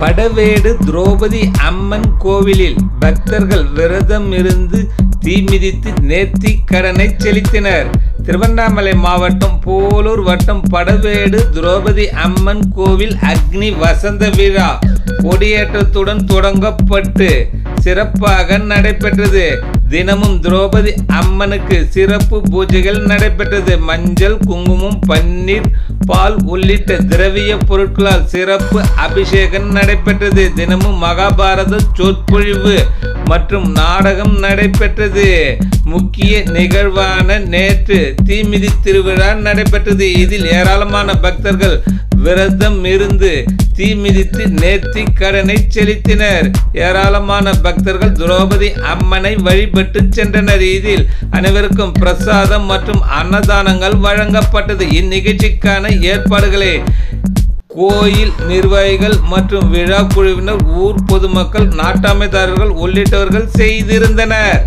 படவேடு திரௌபதி அம்மன் கோவிலில் பக்தர்கள் விரதம் இருந்து தீமிதித்து நேர்த்திக்கடனை நேர்த்தி கடனை செலுத்தினர். திருவண்ணாமலை மாவட்டம் போலூர் வட்டம் படவேடு திரௌபதி அம்மன் கோவில் அக்னி வசந்த விழா கொடியேற்றத்துடன் தொடங்கப்பட்டு சிறப்பாக நடைபெற்றது. தினமும் திரௌபதி அம்மனுக்கு சிறப்பு பூஜைகள் நடைபெற்றது. மஞ்சள் குங்குமம் பன்னீர் பால் உள்ளிட்ட திரவிய பொருட்களால் சிறப்பு அபிஷேகம் நடைபெற்றது. தினமும் மகாபாரத சொற்பொழிவு மற்றும் நாடகம் நடைபெற்றது. முக்கிய நிகழ்வான நேற்று தீமிதி திருவிழா நடைபெற்றது. இதில் ஏராளமான பக்தர்கள் விரதம் இருந்து தீ மிதித்து நேர்த்தி கடனை செலுத்தினர். ஏராளமான பக்தர்கள் திரௌபதி அம்மனை வழிபட்டு சென்றனர் இதில் அனைவருக்கும் பிரசாதம் மற்றும் அன்னதானங்கள் வழங்கப்பட்டது. இந்நிகழ்ச்சிக்கான ஏற்பாடுகளே கோயில் நிர்வாகிகள் மற்றும் விழா குழுவினர் ஊர் பொதுமக்கள் நாட்டாமைதாரர்கள் உள்ளிட்டவர்கள் செய்திருந்தனர்.